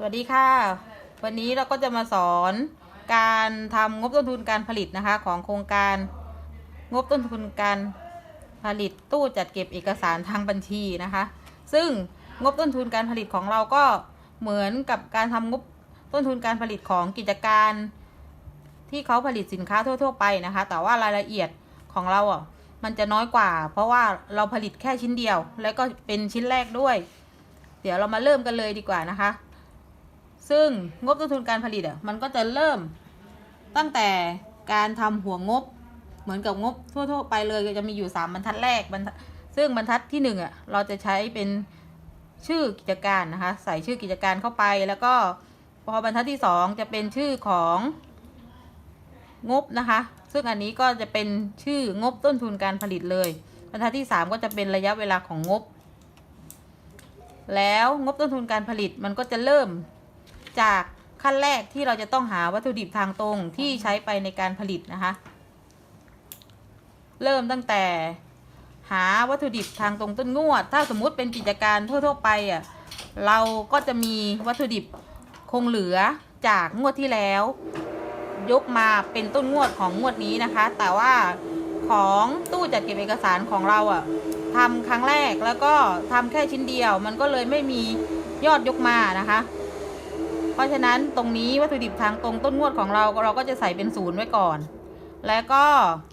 สวัสดีค่ะ วันนี้เราก็จะมาสอนการทำงบต้นทุนการผลิตนะคะ ของโครงการงบต้นทุนการผลิตตู้จัดเก็บเอกสารทางบัญชีนะคะ ซึ่งงบต้นทุนการผลิตของเราก็เหมือนกับการทำงบต้นทุนการผลิตของกิจการ ที่เขาผลิตสินค้าทั่ว ๆ ไปนะคะ แต่ว่ารายละเอียดของเราอะมันจะน้อยกว่า เพราะว่าเราผลิตแค่ชิ้นเดียว และก็เป็นชิ้นแรกด้วย เดี๋ยวเรามาเริ่มกันเลยดีกว่านะคะ ซึ่งงบต้นทุนการผลิตอะมันก็จะเริ่มตั้งแต่การทำหัวงบเหมือนกับงบทั่ว ๆ ไปเลยจะมีอยู่สามบรรทัดแรกบรรทัดซึ่งบรรทัดที่หนึ่งอะเราจะใช้เป็นชื่อกิจการนะคะใส่ชื่อกิจการเข้าไปแล้วก็พอบรรทัดที่สองจะเป็นชื่อของงบนะคะ ซึ่งอันนี้ก็จะเป็นชื่องบต้นทุนการผลิตเลย บรรทัดที่สามก็จะเป็นระยะเวลาของงบ แล้วงบต้นทุนการผลิตมันก็จะเริ่ม จากขั้นแรกที่เราจะต้องหาวัตถุดิบทางตรงที่ใช้ไปในการผลิตนะคะ เริ่มตั้งแต่หาวัตถุดิบทางตรงต้นงวด ถ้าสมมุติเป็นกิจการทั่ว ๆ ไปอะเราก็จะมีวัตถุดิบคงเหลือจากงวดที่แล้ว ยกมาเป็นต้นงวดของงวดนี้นะคะ แต่ว่าของตู้จัดเก็บเอกสารของเราอะทำครั้งแรกแล้วก็ทำแค่ชิ้นเดียว มันก็เลยไม่มียอดยกมานะคะ เพราะฉะนั้นตรงนี้วัตถุดิบทางตรงต้นงวดของเราเราก็จะใส่เป็นศูนย์ไว้ก่อน แล้วก็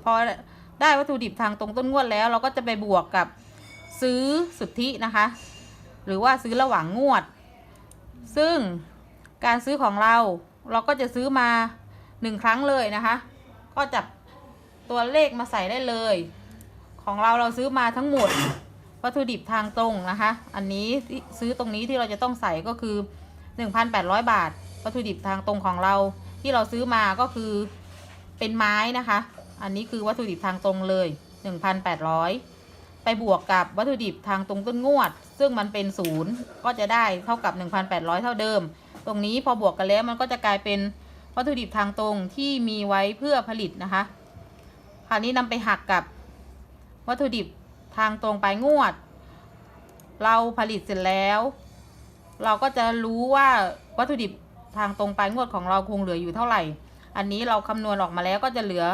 พอได้วัตถุดิบทางตรงต้นงวดแล้ว เราก็จะไปบวกกับซื้อสุทธินะคะ หรือว่าซื้อระหว่างงวด ซึ่งการซื้อของเราเราก็จะซื้อมาหนึ่งครั้งเลยนะคะ ก็จับตัวเลขมาใส่ได้เลย ของเราเราซื้อมาทั้งหมด วัตถุดิบทางตรงนะคะ อันนี้ซื้อตรงนี้ที่เราจะต้องใส่ก็คือ 1,800 บาท วัตถุดิบทางตรงของเราที่เราซื้อมาก็คือเป็นไม้นะคะ อันนี้คือวัตถุดิบทางตรงเลย 1,800 ไปบวกกับวัตถุดิบทางตรงต้นงวด ซึ่งมันเป็นศูนย์ก็จะได้เท่ากับ 1,800 เท่าเดิม ตรงนี้พอบวกกันแล้วมันก็จะกลายเป็นวัตถุดิบทางตรงที่มีไว้เพื่อผลิตนะคะ คราวนี้นำไปหักกับวัตถุดิบทางตรงปลายงวด เราผลิตเสร็จแล้ว เราก็จะรู้ว่าวัตถุดิบทางตรงปลายงวดของเราคงเหลืออยู่เท่าไหร่ อันนี้เราคำนวณออกมาแล้วก็จะเหลือ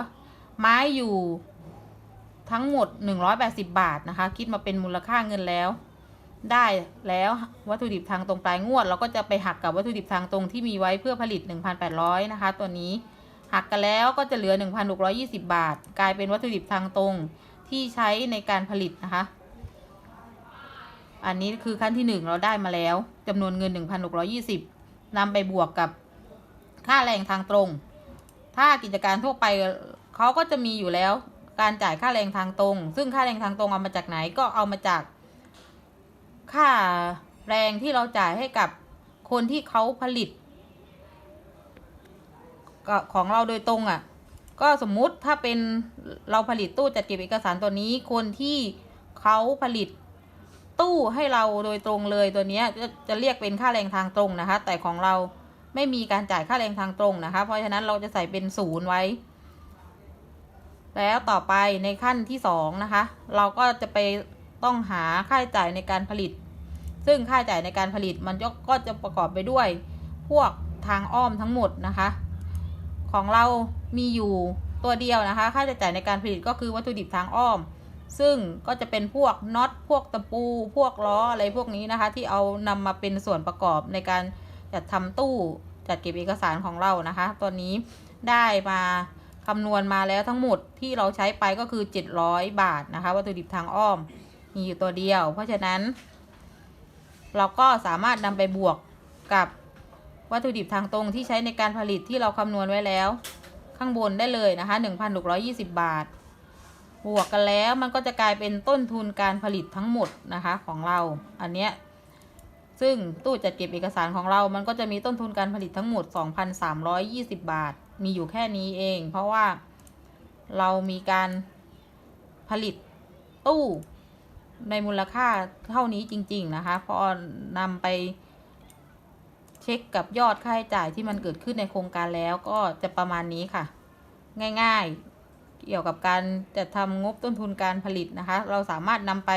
ไม้อยู่ทั้งหมด 180 บาทนะคะ คิดมาเป็นมูลค่าเงินแล้ว ได้แล้ววัตถุดิบทางตรงปลายงวด เราก็จะไปหักกับวัตถุดิบทางตรงที่มีไว้เพื่อผลิต 1,800 นะคะ ตัวนี้หักกันแล้วก็จะเหลือ 1,620 บาท กลายเป็นวัตถุดิบทางตรงที่ใช้ในการผลิตนะคะ อันนี้คือขั้นที่หนึ่งเราได้มาแล้วจำนวนเงิน 1,620นำไปบวกกับค่าแรงทางตรง ถ้ากิจการทั่วไปเขาก็จะมีอยู่แล้ว การจ่ายค่าแรงทางตรง ซึ่งค่าแรงทางตรงเอามาจากไหนก็เอามาจาก ค่าแรงที่เราจ่ายให้กับคนที่เขาผลิตของเราโดยตรงอะ่ะ ก็สมมุติถ้าเป็นเราผลิตตู้จัดเก็บเอกสารตัวนี้ คนที่เขาผลิต ตู้ให้เราโดยตรงเลยตัวนี้จะจะเรียกเป็นค่าแรงทางตรงนะคะ แต่ของเราไม่มีการจ่ายค่าแรงทางตรงนะคะ เพราะฉะนั้นเราจะใส่เป็นศูนย์ไว้ แล้วต่อไปในขั้นที่สองนะคะ เราก็จะไปต้องหาค่าใช้จ่ายในการผลิต ซึ่งค่าใช้จ่ายในการผลิตมันก็ก็จะประกอบไปด้วย พวกทางอ้อมทั้งหมดนะคะ ของเรามีอยู่ตัวเดียวนะคะ ค่าใช้จ่ายในการผลิตก็คือวัตถุดิบทางอ้อม ซึ่งก็จะเป็นพวกน็อตพวกตะปู พวกล้ออะไรพวกนี้นะคะ ที่เอานำมาเป็นส่วนประกอบในการจัดทำตู้จัดเก็บเอกสารของเรานะคะ ตัวนี้ได้มาคำนวณมาแล้วทั้งหมดที่เราใช้ไปก็คือ 700 บาทนะคะ วัตถุดิบทางอ้อมมีอยู่ตัวเดียว เพราะฉะนั้น เราก็สามารถนำไปบวกกับวัตถุดิบทางตรงที่ใช้ในการผลิตที่เราคำนวณไว้แล้ว ข้างบนได้เลยนะคะ 1,620 บาท บวกกันแล้วมันก็จะกลายเป็นต้นทุนการผลิตทั้งหมดนะคะของเราอันเนี้ยซึ่งตู้จัดเก็บเอกสารของเรา มันก็จะมีต้นทุนการผลิตทั้งหมด 2,320 บาท มีอยู่แค่นี้เอง เพราะว่าเรามีการผลิตตู้ในมูลค่าเท่านี้จริง ๆ นะคะ พอนำไปเช็คกับยอดค่าใช้จ่ายที่มันเกิดขึ้นในโครงการแล้วก็จะประมาณนี้ค่ะ ง่าย ๆ เกี่ยวกับการจัดทำงบต้นทุนการผลิตนะคะ เราสามารถนำไป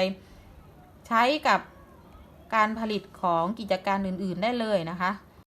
ใช้กับการผลิตของกิจการอื่น ๆ ได้เลยนะคะ